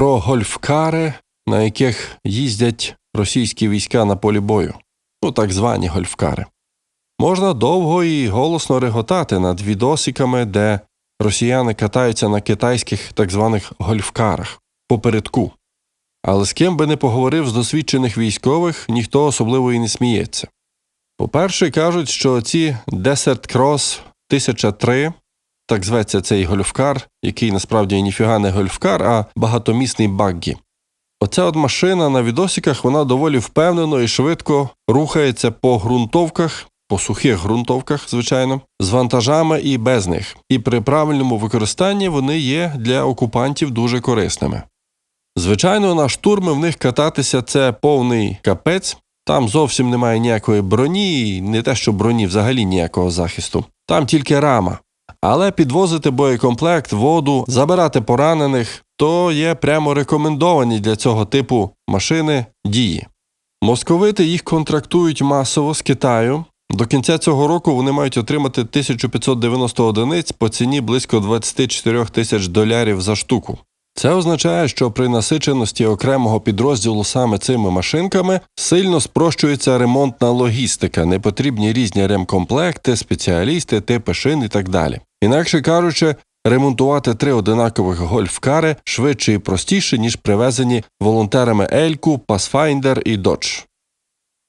про гольфкари, на яких їздять російські війська на полі бою, ну так звані гольфкари. Можна довго і голосно реготати над відосиками, де росіяни катаються на китайських так званих гольфкарах попередку. Але з ким би не поговорив з досвідчених військових, ніхто особливо і не сміється. По-перше, кажуть, що ці Desert Cross 1003, так зветься цей гольфкар, який насправді ніфіга не гольфкар, а багатомісний баггі. Оця от машина на відосиках вона доволі впевнено і швидко рухається по ґрунтовках, по сухих ґрунтовках, звичайно, з вантажами і без них. І при правильному використанні вони є для окупантів дуже корисними. Звичайно, на штурми в них кататися це повний капець. Там зовсім немає ніякої броні, не те, що броні взагалі ніякого захисту. Там тільки рама. Але підвозити боєкомплект, воду, забирати поранених то є прямо рекомендовані для цього типу машини дії. Московити їх контрактують масово з Китаю. До кінця цього року вони мають отримати 1590 одиниць по ціні близько 24 тисяч долярів за штуку. Це означає, що при насиченості окремого підрозділу саме цими машинками сильно спрощується ремонтна логістика, не потрібні різні ремкомплекти, спеціалісти, типи шин і так далі. Інакше кажучи, ремонтувати три одинакових гольфкари швидше і простіше, ніж привезені волонтерами Ельку, Pathfinder і Dodge.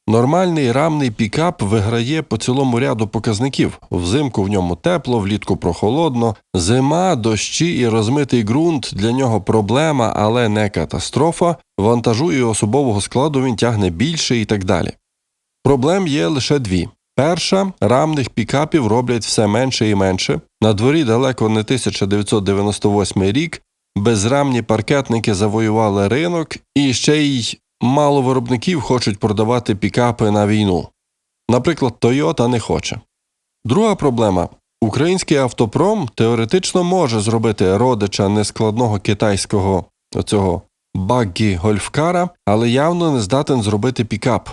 Нормальний рамний пікап виграє по цілому ряду показників. Взимку в ньому тепло, влітку прохолодно, зима, дощі і розмитий ґрунт для нього проблема, але не катастрофа. Вантажу і особового складу він тягне більше і так далі. Проблем є лише дві. Перша рамних пікапів роблять все менше і менше. На дворі далеко не 1998 рік. Безрамні паркетники завоювали ринок і ще й мало виробників хочуть продавати пікапи на війну. Наприклад, Toyota не хоче. Друга проблема український автопром теоретично може зробити родича нескладного китайського оцього баггі гольфкара, але явно не здатен зробити пікап.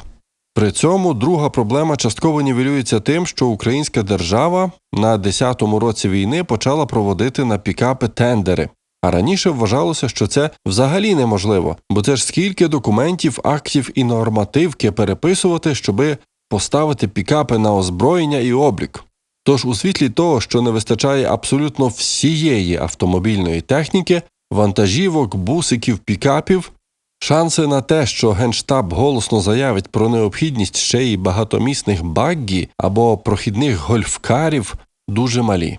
При цьому друга проблема частково нівелюється тим, що українська держава на 10-му році війни почала проводити на пікапи тендери. А раніше вважалося, що це взагалі неможливо, бо це ж скільки документів, актів і нормативки переписувати, щоби поставити пікапи на озброєння і облік. Тож у світлі того, що не вистачає абсолютно всієї автомобільної техніки, вантажівок, бусиків, пікапів, шанси на те, що Генштаб голосно заявить про необхідність ще й багатомісних баггі або прохідних гольфкарів, дуже малі.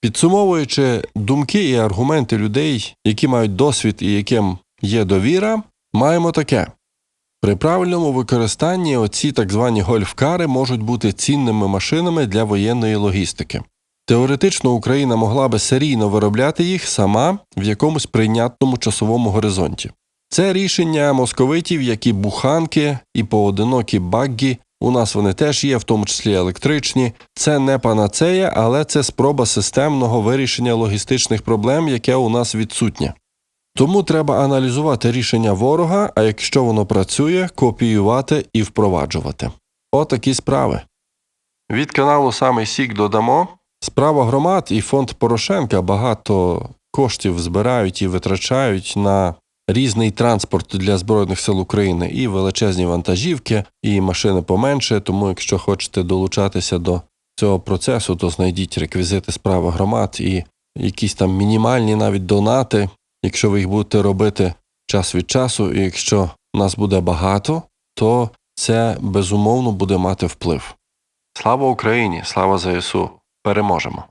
Підсумовуючи думки і аргументи людей, які мають досвід і яким є довіра, маємо таке. При правильному використанні оці так звані гольфкари можуть бути цінними машинами для воєнної логістики. Теоретично Україна могла би серійно виробляти їх сама в якомусь прийнятному часовому горизонті. Це рішення московитів, як і буханки і поодинокі баггі у нас вони теж є, в тому числі електричні. Це не панацея, але це спроба системного вирішення логістичних проблем, яке у нас відсутнє. Тому треба аналізувати рішення ворога, а якщо воно працює, копіювати і впроваджувати. Отакі справи. Від каналу Самий Сік додамо. Справа громад і фонд Порошенка багато коштів збирають і витрачають на різний транспорт для Збройних сил України, і величезні вантажівки, і машини поменше. Тому, якщо хочете долучатися до цього процесу, то знайдіть реквізити справи громад і якісь там мінімальні навіть донати, якщо ви їх будете робити час від часу, і якщо нас буде багато, то це безумовно буде мати вплив. Слава Україні! Слава ЗСУ! Переможемо!